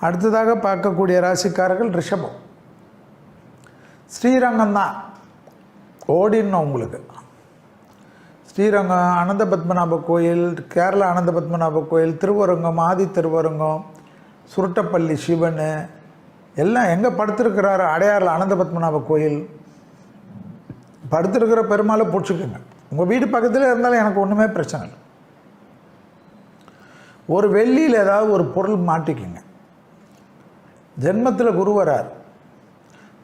அடுத்ததாக பார்க்கக்கூடிய ராசிக்காரர்கள் ரிஷபம். ஸ்ரீரங்கம் தான். ஓடின்னு உங்களுக்கு. ஸ்ரீரங்கம் அனந்த பத்மநாப கோயில் கேரளா அனந்த பத்மநாப கோயில் திருவரங்கம் ஆதி திருவரங்கம் சுருட்டப்பள்ளி சிவன் எல்லாம் எங்கே படுத்திருக்கிறாரு அடையாறில் அனந்த பத்மநாப கோயில். படுத்திருக்கிற பெருமாளை பிடிச்சிக்கோங்க. உங்கள் வீடு பக்கத்தில் இருந்தாலும் எனக்கு ஒன்றுமே பிரச்சனை இல்லை. ஒரு வெள்ளியில் ஏதாவது ஒரு பொருள் மாட்டிக்குங்க. ஜென்மத்தில் குரு வரார்.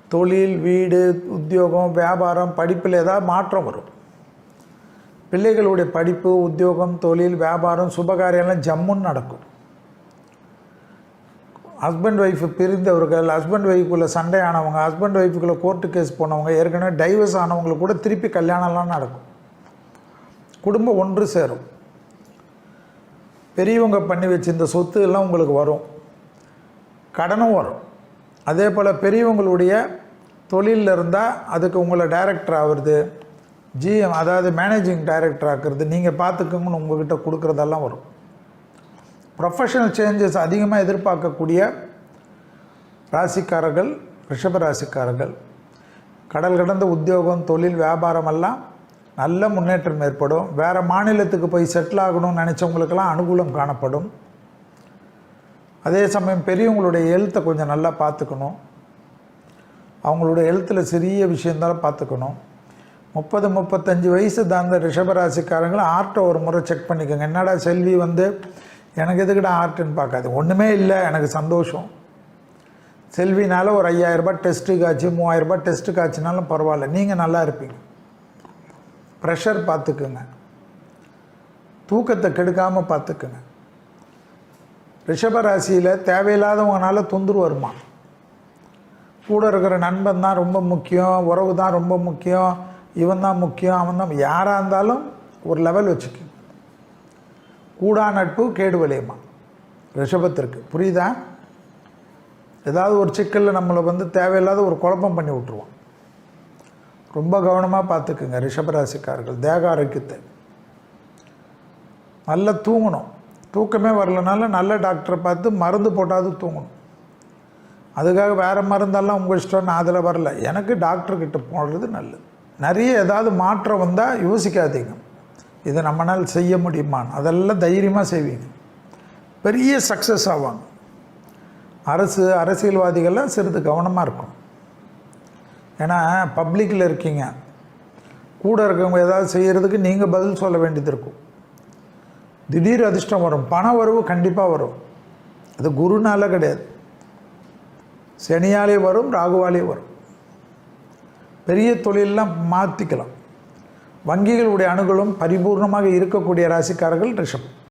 தொழில் வீடு உத்தியோகம் வியாபாரம் படிப்பில் ஏதாவது மாற்றம் வரும். பிள்ளைகளுடைய படிப்பு உத்தியோகம் தொழில் வியாபாரம் சுபகாரியம்லாம் ஜம்முன்னு நடக்கும். ஹஸ்பண்ட் ஒய்ஃப் பிரிந்தவர்கள் ஹஸ்பண்ட் ஒய்ஃபுக்குள்ளே சண்டை ஆனவங்க ஹஸ்பண்ட் ஒய்ஃபுக்குள்ளே கோர்ட்டு கேஸ் போனவங்க ஏற்கனவே டைவர்ஸ் ஆனவங்களுக்கு கூட திருப்பி கல்யாணம்லாம் நடக்கும். குடும்பம் ஒன்று சேரும். பெரியவங்க பண்ணி வச்சிருந்த சொத்து எல்லாம் உங்களுக்கு வரும். கடனும் வரும். அதே போல் பெரியவங்களுடைய தொழிலில் இருந்தால் அதுக்கு உங்களை டைரக்டர் ஆகுறது ஜிஎம் அதாவது மேனேஜிங் டைரக்டர் ஆக்குறது நீங்கள் பார்த்துக்கோங்கன்னு உங்கள்கிட்ட கொடுக்குறதெல்லாம் வரும். ப்ரொஃபஷனல் சேஞ்சஸ் அதிகமாக எதிர்பார்க்கக்கூடிய ராசிக்காரர்கள் ரிஷப ராசிக்காரர்கள் கடல் கடந்த உத்தியோகம் தொழில் வியாபாரம் எல்லாம் நல்ல முன்னேற்றம் ஏற்படும். வேறு மாநிலத்துக்கு போய் செட்டில் ஆகணும்னு நினச்சவங்களுக்கெல்லாம் அனுகூலம் காணப்படும். அதே சமயம் பெரியவங்களுடைய ஹெல்த்தை கொஞ்சம் நல்லா பார்த்துக்கணும். அவங்களுடைய ஹெல்த்தில் சிறிய விஷயந்தாலும் பார்த்துக்கணும். முப்பது முப்பத்தஞ்சு வயசு தாழ்ந்த ரிஷபராசிக்காரங்களும் ஆர்ட்டை ஒரு முறை செக் பண்ணிக்கோங்க. என்னடா செல்வி வந்து எனக்கு எதுக்கிட்ட ஆர்ட்டுன்னு பார்க்காது? ஒன்றுமே இல்லை எனக்கு சந்தோஷம். செல்வினால ஒரு ஐயாயிரரூபா டெஸ்ட்டுக்கு ஆச்சு மூவாயிரரூபா டெஸ்ட்டுக்கு ஆச்சுனாலும் பரவாயில்ல. நீங்கள் நல்லா இருப்பீங்க. ப்ரெஷர் பார்த்துக்குங்க. தூக்கத்தை கெடுக்காமல் பார்த்துக்குங்க. ரிஷபராசியில் தேவையில்லாதவங்கனால தொந்தரவு வருமா கூட இருக்கிற நண்பன் தான் ரொம்ப முக்கியம் உறவு தான் ரொம்ப முக்கியம் இவன் தான் முக்கியம் அவன் தான் யாராக இருந்தாலும் ஒரு லெவல் வச்சுக்க. கூடா நட்பு கேடு விளையுமா ரிஷபத்திற்கு. புரியுதா? ஏதாவது ஒரு சிக்கலில் நம்மளை வந்து தேவையில்லாத ஒரு குழப்பம் பண்ணி விட்ருவோம் ரொம்ப கவனமாக பார்த்துக்குங்க ரிஷபராசிக்காரர்கள். தேக ஆரோக்கியத்தை. நல்லா தூங்கணும். தூக்கமே வரலனால நல்ல டாக்டரை பார்த்து மருந்து போட்டாவது தூங்கணும். அதுக்காக வேறு மருந்தெல்லாம் உங்கள் இஷ்டம் நான் அதில் வரல. எனக்கு டாக்டர்கிட்ட போடுறது நல்லது. நிறைய ஏதாவது மாற்றம் வந்தால் யோசிக்காதீங்க. இதை நம்மளால் செய்ய முடியுமான்னு. அதெல்லாம் தைரியமாக செய்வீங்க. பெரிய சக்ஸஸ் ஆவாங்க. அரசு அரசியல்வாதிகள்லாம் சிறிது கவனமாக இருக்கும் ஏன்னா பப்ளிக்கில் இருக்கீங்க. கூட இருக்கவங்க ஏதாவது செய்கிறதுக்கு நீங்கள் பதில் சொல்ல வேண்டியது இருக்கும். திடீர் அதிர்ஷ்டம் வரும். பண வரவு கண்டிப்பாக வரும். அது குருனால கிடையாது. சனியாலே வரும் ராகுவாலே வரும். பெரிய தொழிலெலாம் மாற்றிக்கலாம் வங்கிகளுடைய அணுகலும் பரிபூர்ணமாக இருக்கக்கூடிய ராசிக்காரர்கள் ரிஷபம்.